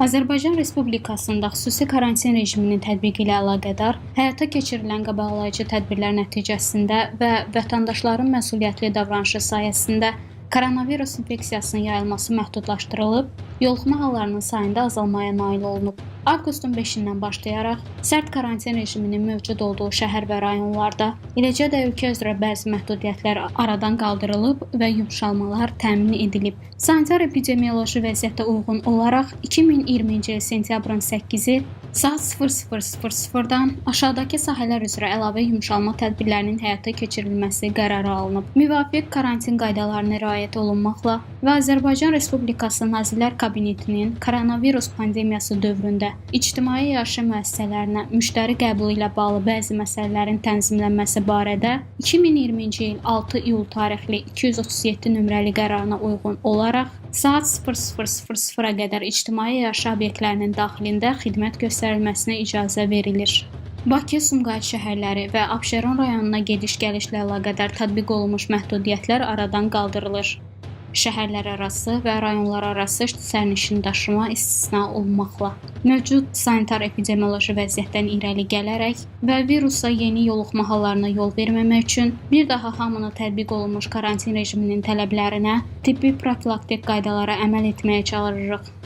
Azərbaycan Respublikasında xüsusi karantin rejiminin tətbiqi ilə əlaqədar həyata keçirilən qabaqlayıcı tədbirlər nəticəsində və vətəndaşların məsuliyyətli davranışı sayəsində koronavirus infeksiyasının yayılması məhdudlaşdırılıb, yoluxma hallarının sayında azalmaya nail olunub. Avqustun 5-dən başlayaraq sərt karantin rejiminin mövcud olduğu şəhər və rayonlarda, eləcə də ölkə üzrə bəzi məhdudiyyətlər aradan qaldırılıb və yumşalmalar təmin edilib. Sanitar epidemioloji vəziyyətə uyğun olaraq 2020-ci il sentyabrın 8-i saat 00:00-dan aşağıdakı sahələr üzrə əlavə yumşalma tədbirlərinin həyata keçirilməsi qərarı alınıb. Müvafiq karantin qaydalarına riayət olunmaqla və Azərbaycan Respublikası Nazirlər Kabinetinin koronavirus pandemiyası dövründə ictimai yaşayış müəssisələrinə müştəri qəbulu ilə bağlı bəzi məsələlərin tənzimlənməsi barədə 2020-ci il 6 iyul tarixli 237 nömrəli qərarına uyğun olaraq saat 00:00-a qədər ictimai yaşayış obyektlərinin daxilində xidmət göstərilməsinə icazə verilir. Bakı, Sumqayıt şəhərləri və Abşeron rayonuna gediş-gəlişlə əlaqədar tətbiq olunmuş məhdudiyyətlər aradan qaldırılır. Şəhərlər arası və rayonlar arası sərnişin daşıma istisna olunmaqla mövcud sanitar epidemioloji vəziyyətdən irəli gələrək və virusa yeni yoluxma hallarına yol verməmək üçün bir daha hamını tətbiq olunmuş karantin rejiminin tələblərinə, tibbi profilaktik qaydalara əməl etməyə çağırırıq.